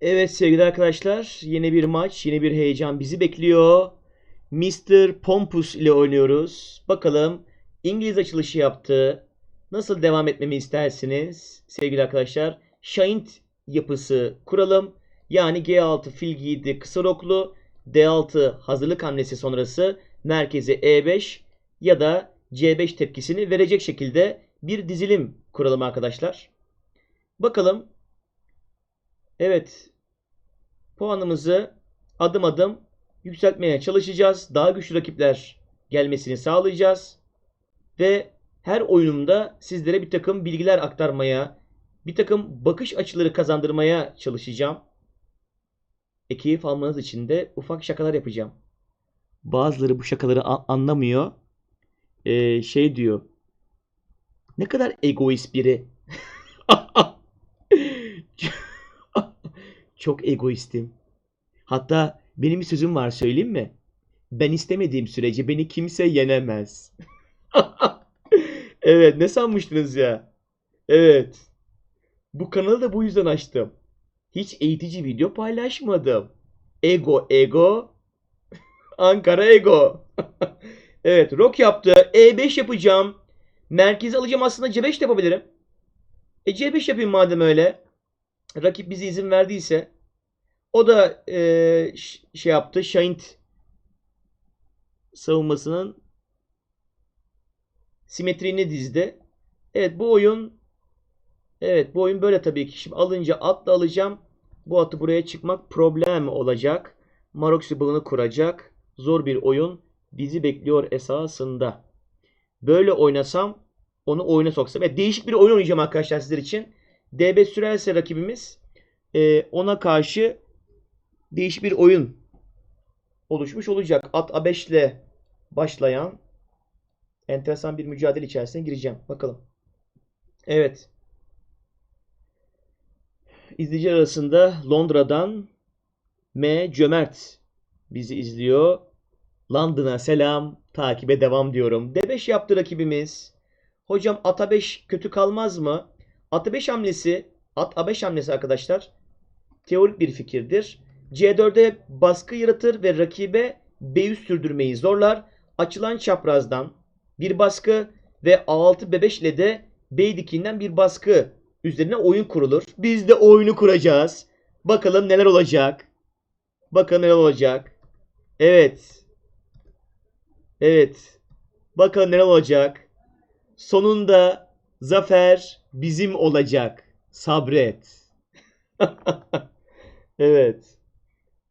Evet sevgili arkadaşlar, yeni bir maç, yeni bir heyecan bizi bekliyor. Mr. Pompous ile oynuyoruz. Bakalım İngiliz açılışı yaptı. Nasıl devam etmemi istersiniz sevgili arkadaşlar? Şahint yapısı kuralım. Yani G6 fil giydi kısa roklu. D6 hazırlık hamlesi sonrası merkeze E5 ya da C5 tepkisini verecek şekilde bir dizilim kuralım arkadaşlar. Bakalım Evet. Puanımızı adım adım yükseltmeye çalışacağız. Daha güçlü rakipler gelmesini sağlayacağız. Ve her oyunumda sizlere bir takım bilgiler aktarmaya, bir takım bakış açıları kazandırmaya çalışacağım. E keyif almanız için de ufak şakalar yapacağım. Bazıları bu şakaları anlamıyor. Ee, şey diyor. Ne kadar egoist biri. Çok egoistim. Hatta benim bir sözüm var söyleyeyim mi? Ben istemediğim sürece beni kimse yenemez. Evet, ne sanmıştınız ya? Evet. Bu kanalı da bu yüzden açtım. Hiç eğitici video paylaşmadım. Ego, ego. Ankara ego. Evet, rock yaptı. E5 yapacağım. Merkezi alacağım aslında C5 de yapabilirim. E C5 yapayım madem öyle. Rakip bize izin verdiyse. O da e, şey yaptı. Şahint savunmasının simetriğini dizdi. Evet bu oyun evet bu oyun böyle tabii ki. Şimdi alınca atla alacağım. Bu atı buraya çıkmak problem olacak. Maroksi bağını kuracak. Zor bir oyun bizi bekliyor esasında. Böyle oynasam onu oyuna soksam. Evet, değişik bir oyun oynayacağım arkadaşlar sizler için. DB sürerse rakibimiz e, ona karşı değişik bir oyun oluşmuş olacak. At A5 ile başlayan enteresan bir mücadele içerisine gireceğim. Bakalım. Evet. İzleyiciler arasında Londra'dan M. Cömert bizi izliyor. London'a selam, takibe devam diyorum. D5 yaptı rakibimiz. Hocam at A5 kötü kalmaz mı? At A5 hamlesi, at A5 hamlesi arkadaşlar teorik bir fikirdir. C4'e baskı yaratır ve rakibe B3 sürdürmeyi zorlar. Açılan çaprazdan bir baskı ve A6 B5 ile de B dikinden bir baskı üzerine oyun kurulur. Biz de oyunu kuracağız. Bakalım neler olacak. Bakalım neler olacak. Evet. Evet. Bakalım neler olacak. Sonunda zafer bizim olacak. Sabret. Evet.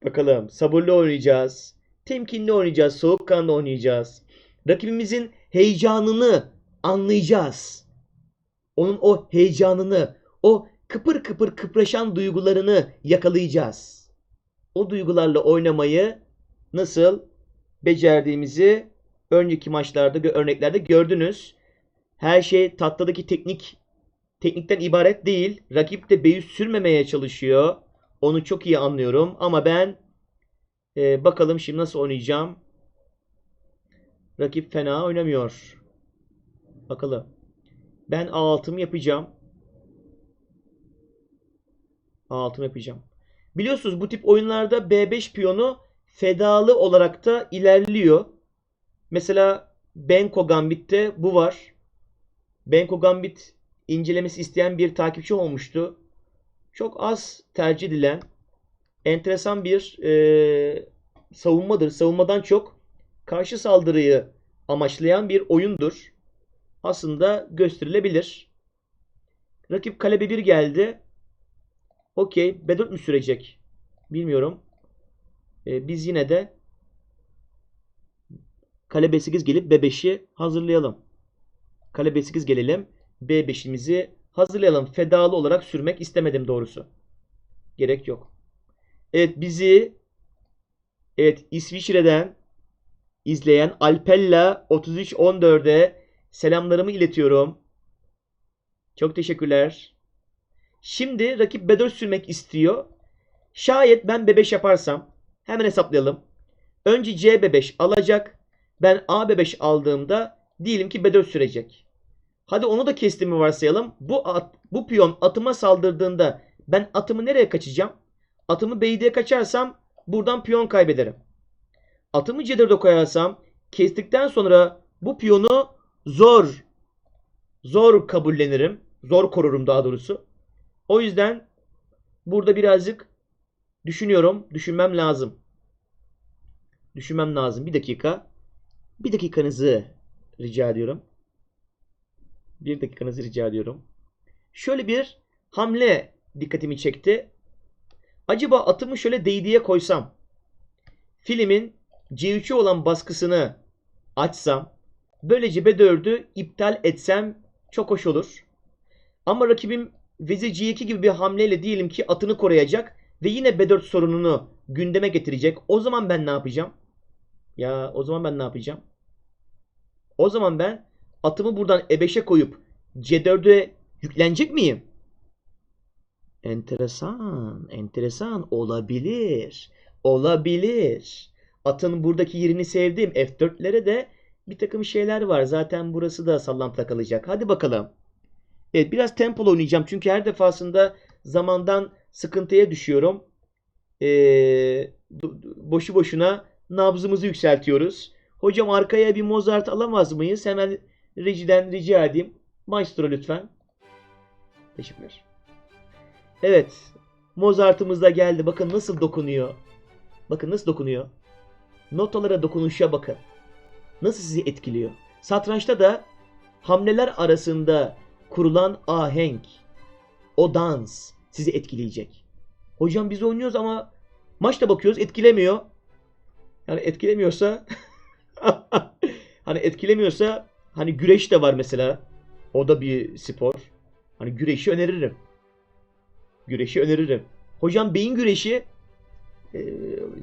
Bakalım. Sabırlı oynayacağız. Temkinli oynayacağız. Soğukkanlı oynayacağız. Rakibimizin heyecanını anlayacağız. Onun o heyecanını, o kıpır kıpır kıpraşan duygularını yakalayacağız. O duygularla oynamayı nasıl becerdiğimizi önceki maçlarda, örneklerde gördünüz. Her şey tahtadaki teknik teknikten ibaret değil. Rakip de beyi sürmemeye çalışıyor. Onu çok iyi anlıyorum ama ben e, bakalım şimdi nasıl oynayacağım. Rakip fena oynamıyor. Bakalım. Ben A6'mı yapacağım. A6'mı yapacağım. Biliyorsunuz bu tip oyunlarda B5 piyonu fedalı olarak da ilerliyor. Mesela Benko Gambit'te bu var. Benko Gambit incelemesi isteyen bir takipçi olmuştu. Çok az tercih edilen enteresan bir e, savunmadır. Savunmadan çok karşı saldırıyı amaçlayan bir oyundur. Aslında gösterilebilir. Rakip kale B1 geldi. Okey. B4 mü sürecek? Bilmiyorum. E, biz yine de kale B8 gelip B5'i hazırlayalım. Kale B8 gelelim. B5'imizi hazırlayalım. Fedalı olarak sürmek istemedim doğrusu. Gerek yok. Evet bizi evet İsviçre'den izleyen Alpella 3314'e selamlarımı iletiyorum. Çok teşekkürler. Şimdi rakip B4 sürmek istiyor. Şayet ben B5 yaparsam hemen hesaplayalım. Önce C B5 alacak. Ben A B5 aldığımda diyelim ki B4 sürecek. Hadi onu da kestiğimi varsayalım. Bu at, bu piyon atıma saldırdığında ben atımı nereye kaçacağım? Atımı B7'ye kaçarsam buradan piyon kaybederim. Atımı C4'e koyarsam kestikten sonra bu piyonu zor zor kabullenirim. Zor korurum daha doğrusu. O yüzden burada birazcık düşünüyorum. Düşünmem lazım. Düşünmem lazım. Bir dakika. Bir dakikanızı rica ediyorum. Bir dakikanızı rica ediyorum. Şöyle bir hamle dikkatimi çekti. Acaba atımı şöyle değdiye koysam. Filmin C3'e olan baskısını açsam. Böylece B4'ü iptal etsem çok hoş olur. Ama rakibim Vezir G2 gibi bir hamleyle diyelim ki atını koruyacak ve yine B4 sorununu gündeme getirecek. O zaman ben ne yapacağım? Ya o zaman ben ne yapacağım? O zaman ben atımı buradan E5'e koyup C4'e yüklenecek miyim? Enteresan, enteresan olabilir. Olabilir. Atın buradaki yerini sevdim. F4'lere de bir takım şeyler var. Zaten burası da sallantıda kalacak. Hadi bakalım. Evet biraz tempolu oynayacağım. Çünkü her defasında zamandan sıkıntıya düşüyorum. Ee, boşu boşuna nabzımızı yükseltiyoruz. Hocam arkaya bir Mozart alamaz mıyız? Hemen rejiden rica edeyim. Maestro lütfen. Teşekkürler. Evet. Mozart'ımız da geldi. Bakın nasıl dokunuyor. Bakın nasıl dokunuyor. Notalara dokunuşa bakın. Nasıl sizi etkiliyor. Satrançta da hamleler arasında kurulan ahenk, o dans sizi etkileyecek. Hocam biz oynuyoruz ama maçta bakıyoruz etkilemiyor. Yani etkilemiyorsa hani etkilemiyorsa hani güreş de var mesela. O da bir spor. Hani güreşi öneririm. Güreşi öneririm. Hocam beyin güreşi ee,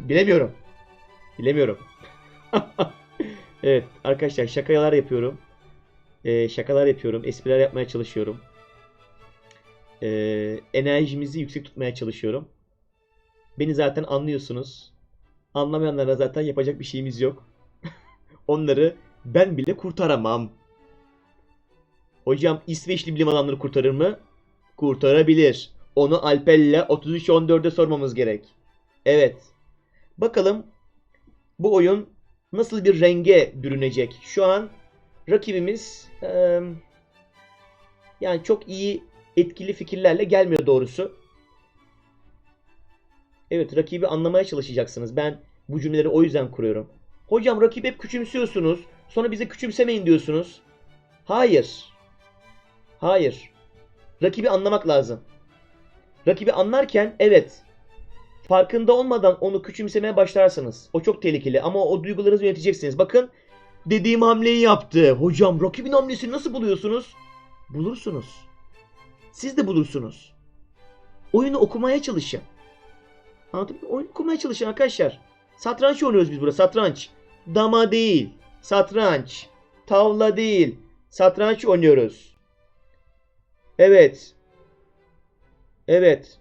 bilemiyorum. Bilemiyorum. evet arkadaşlar şakalar yapıyorum. Ee, şakalar yapıyorum. Espriler yapmaya çalışıyorum. Ee, enerjimizi yüksek tutmaya çalışıyorum. Beni zaten anlıyorsunuz. Anlamayanlara zaten yapacak bir şeyimiz yok. Onları ben bile kurtaramam. Hocam İsveçli bilim adamları kurtarır mı? Kurtarabilir. Onu Alpel'le 33-14'e sormamız gerek. Evet. Bakalım bu oyun nasıl bir renge bürünecek? Şu an rakibimiz e, yani çok iyi etkili fikirlerle gelmiyor doğrusu. Evet rakibi anlamaya çalışacaksınız. Ben bu cümleleri o yüzden kuruyorum. Hocam rakibi hep küçümsüyorsunuz. Sonra bize küçümsemeyin diyorsunuz. Hayır. Hayır. Rakibi anlamak lazım. Rakibi anlarken evet farkında olmadan onu küçümsemeye başlarsınız. O çok tehlikeli ama o duygularınızı yöneteceksiniz. Bakın dediğim hamleyi yaptı. Hocam rakibin hamlesini nasıl buluyorsunuz? Bulursunuz. Siz de bulursunuz. Oyunu okumaya çalışın. Anladın mı? Oyunu okumaya çalışın arkadaşlar. Satranç oynuyoruz biz burada. Satranç. Dama değil. Satranç. Tavla değil. Satranç oynuyoruz. Evet. Evet.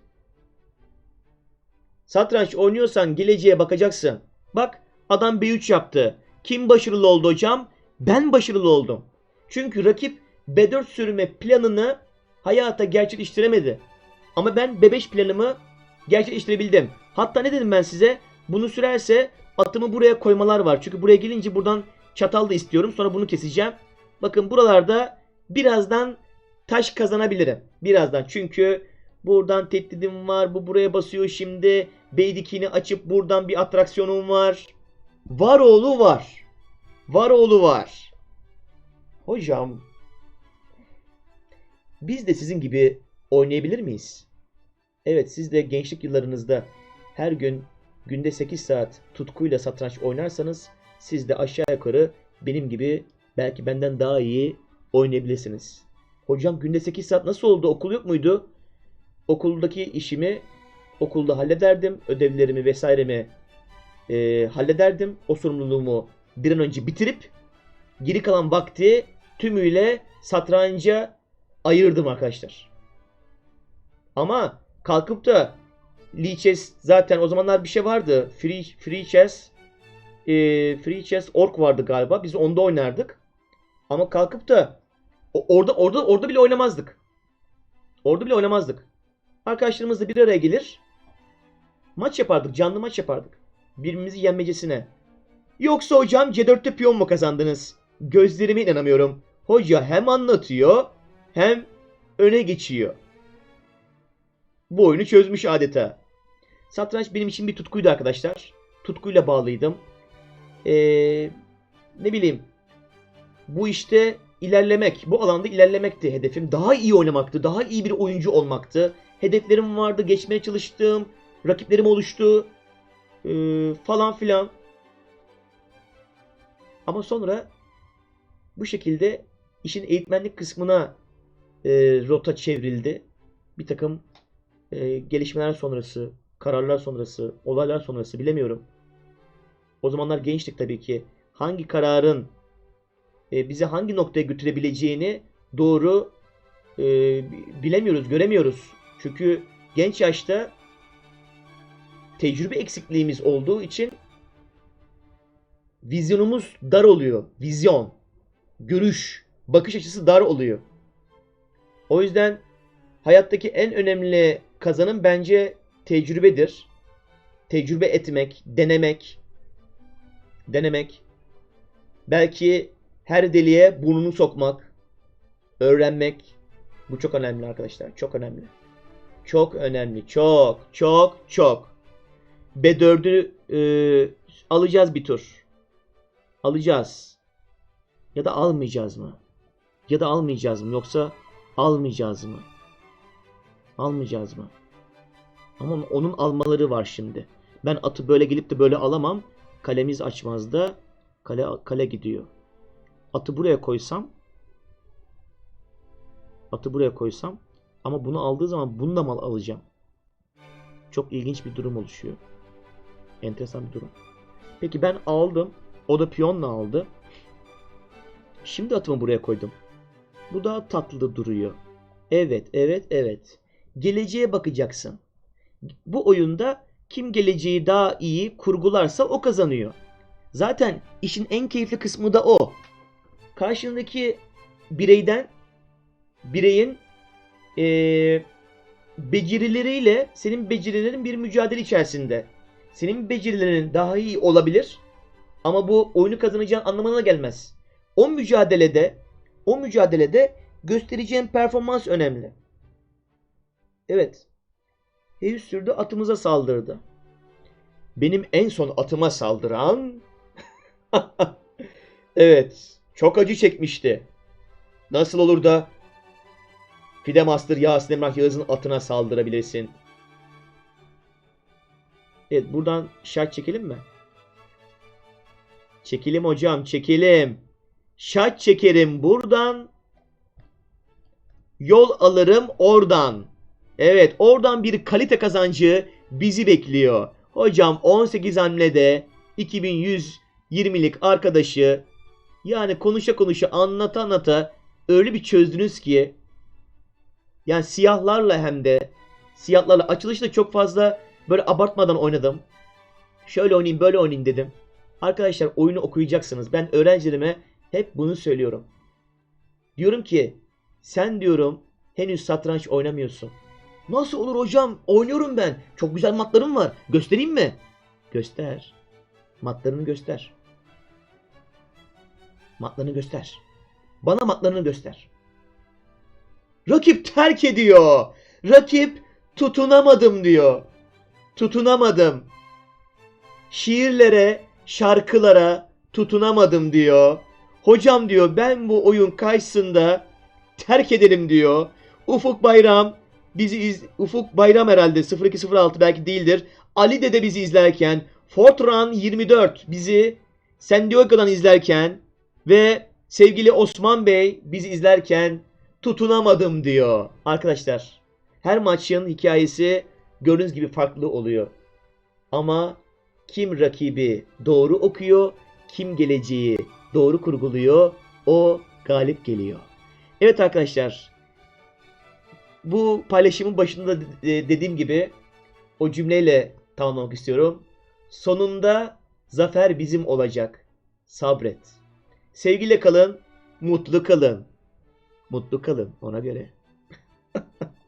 Satranç oynuyorsan geleceğe bakacaksın. Bak adam B3 yaptı. Kim başarılı oldu hocam? Ben başarılı oldum. Çünkü rakip B4 sürme planını hayata gerçekleştiremedi. Ama ben B5 planımı gerçekleştirebildim. Hatta ne dedim ben size? Bunu sürerse atımı buraya koymalar var. Çünkü buraya gelince buradan çatal da istiyorum. Sonra bunu keseceğim. Bakın buralarda birazdan taş kazanabilirim. Birazdan. Çünkü buradan tehdidim var. Bu buraya basıyor şimdi. Beydikini açıp buradan bir atraksiyonum var. Var oğlu var. Var oğlu var. Hocam biz de sizin gibi oynayabilir miyiz? Evet siz de gençlik yıllarınızda her gün günde 8 saat tutkuyla satranç oynarsanız siz de aşağı yukarı benim gibi belki benden daha iyi oynayabilirsiniz. Hocam günde 8 saat nasıl oldu? Okul yok muydu? Okuldaki işimi okulda hallederdim. Ödevlerimi vesairemi e, hallederdim. O sorumluluğumu bir an önce bitirip geri kalan vakti tümüyle satranca ayırdım arkadaşlar. Ama kalkıp da Lee Chess zaten o zamanlar bir şey vardı. Free, free Chess e, Free Chess Org vardı galiba. Biz onda oynardık. Ama kalkıp da orada orada orada bile oynamazdık. Orada bile oynamazdık. Arkadaşlarımızla bir araya gelir. Maç yapardık, canlı maç yapardık. Birbirimizi yenmecesine. Yoksa hocam C4'te piyon mu kazandınız? Gözlerime inanamıyorum. Hoca hem anlatıyor hem öne geçiyor. Bu oyunu çözmüş adeta. Satranç benim için bir tutkuydu arkadaşlar. Tutkuyla bağlıydım. Ee, ne bileyim. Bu işte ilerlemek, bu alanda ilerlemekti hedefim. Daha iyi oynamaktı, daha iyi bir oyuncu olmaktı. Hedeflerim vardı, geçmeye çalıştım. Rakiplerim oluştu. Ee, falan filan. Ama sonra bu şekilde işin eğitmenlik kısmına e, rota çevrildi. Bir takım e, gelişmeler sonrası, kararlar sonrası, olaylar sonrası bilemiyorum. O zamanlar gençtik tabii ki. Hangi kararın e, bizi hangi noktaya götürebileceğini doğru e, bilemiyoruz, göremiyoruz. Çünkü genç yaşta tecrübe eksikliğimiz olduğu için vizyonumuz dar oluyor. Vizyon, görüş, bakış açısı dar oluyor. O yüzden hayattaki en önemli kazanım bence tecrübedir. Tecrübe etmek, denemek, denemek. Belki her deliğe burnunu sokmak, öğrenmek. Bu çok önemli arkadaşlar. Çok önemli. Çok önemli. Çok, çok, çok. B4'ü e, alacağız bir tur. Alacağız. Ya da almayacağız mı? Ya da almayacağız mı? Yoksa almayacağız mı? Almayacağız mı? Ama onun almaları var şimdi. Ben atı böyle gelip de böyle alamam. Kalemiz açmaz da kale kale gidiyor. Atı buraya koysam atı buraya koysam ama bunu aldığı zaman bunu da mal alacağım. Çok ilginç bir durum oluşuyor. Enteresan bir durum. Peki ben aldım. O da piyonla aldı. Şimdi atımı buraya koydum. Bu daha tatlı duruyor. Evet, evet, evet. Geleceğe bakacaksın. Bu oyunda kim geleceği daha iyi kurgularsa o kazanıyor. Zaten işin en keyifli kısmı da o. Karşındaki bireyden bireyin eee becerileriyle senin becerilerin bir mücadele içerisinde. Senin becerilerin daha iyi olabilir ama bu oyunu kazanacağın anlamına gelmez. O mücadelede o mücadelede göstereceğin performans önemli. Evet. Heyus sürdü atımıza saldırdı. Benim en son atıma saldıran evet çok acı çekmişti. Nasıl olur da Fide Master Yasin Emrah Yağız'ın atına saldırabilirsin. Evet buradan şart çekelim mi? Çekelim hocam çekelim. Şart çekerim buradan. Yol alırım oradan. Evet oradan bir kalite kazancı bizi bekliyor. Hocam 18 hamlede 2120'lik arkadaşı yani konuşa konuşa anlata anlata öyle bir çözdünüz ki yani siyahlarla hem de siyahlarla açılışta çok fazla böyle abartmadan oynadım. Şöyle oynayayım böyle oynayayım dedim. Arkadaşlar oyunu okuyacaksınız. Ben öğrencilerime hep bunu söylüyorum. Diyorum ki sen diyorum henüz satranç oynamıyorsun. Nasıl olur hocam? Oynuyorum ben. Çok güzel matlarım var. Göstereyim mi? Göster. Matlarını göster. Matlarını göster. Bana matlarını göster. Rakip terk ediyor. Rakip tutunamadım diyor. Tutunamadım. Şiirlere, şarkılara tutunamadım diyor. Hocam diyor ben bu oyun karşısında terk edelim diyor. Ufuk Bayram bizi iz Ufuk Bayram herhalde 0206 belki değildir. Ali de de bizi izlerken Fortran 24 bizi San Diego'dan izlerken ve sevgili Osman Bey bizi izlerken tutunamadım diyor. Arkadaşlar her maçın hikayesi gördüğünüz gibi farklı oluyor. Ama kim rakibi doğru okuyor, kim geleceği doğru kurguluyor, o galip geliyor. Evet arkadaşlar, bu paylaşımın başında dediğim gibi o cümleyle tamamlamak istiyorum. Sonunda zafer bizim olacak. Sabret. Sevgiyle kalın, mutlu kalın. Mutlu kalın ona göre.